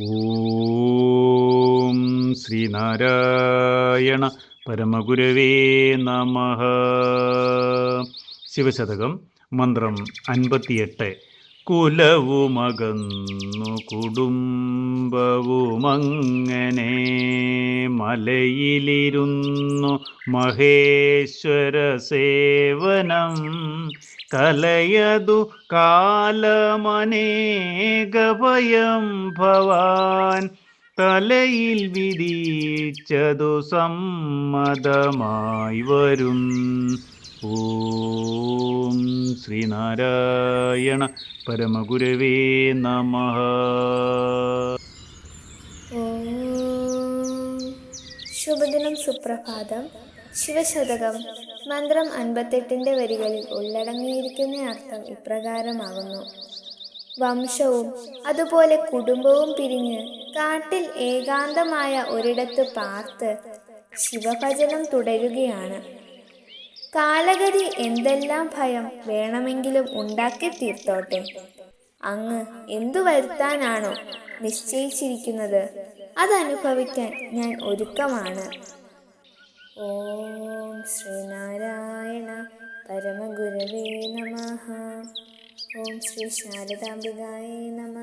ഓം ശ്രീനാരായണ പരമഗുരവേ നമ. ശിവശതകം മന്ത്രം അൻപത്തിയെട്ട്. കുലവുമകന്നു കുടുംബവുമങ്ങനെ മലയിലിരുന്നു മഹേശ്വര സേവനം. കലയതു കാലമനേകഭയം ഭവാൻ തലയിൽ വിധിച്ചതു സമ്മതമായി വരും ഓം ശ്രീനാരായണ പരമഗുരവേ നമ ഓം. ശുഭദിനം സുപ്രഭാതം. ശിവശതകം. മന്ത്രം അൻപത്തെട്ടിന്റെ വരികളിൽ ഉള്ളടങ്ങിയിരിക്കുന്ന അർത്ഥം ഇപ്രകാരമാകുന്നു. വംശവും അതുപോലെ കുടുംബവും പിരിഞ്ഞ് കാട്ടിൽ ഏകാന്തമായ ഒരിടത്ത് പാർത്ത് ശിവഭജനം തുടരുകയാണ്. കാലഗതി എന്തെല്ലാം ഭയം വേണമെങ്കിലും ഉണ്ടാക്കി തീർത്തോട്ടെ. അങ്ങ് എന്തു വരുത്താനാണോ നിശ്ചയിച്ചിരിക്കുന്നത്? അതനുഭവിക്കാൻ ഞാൻ ഒരുക്കമാണ്. ഓം ശ്രീനാരായണ പരമഗുരവേ നമ. ഓം ശ്രീ ശാരദാംബികായേ നമ.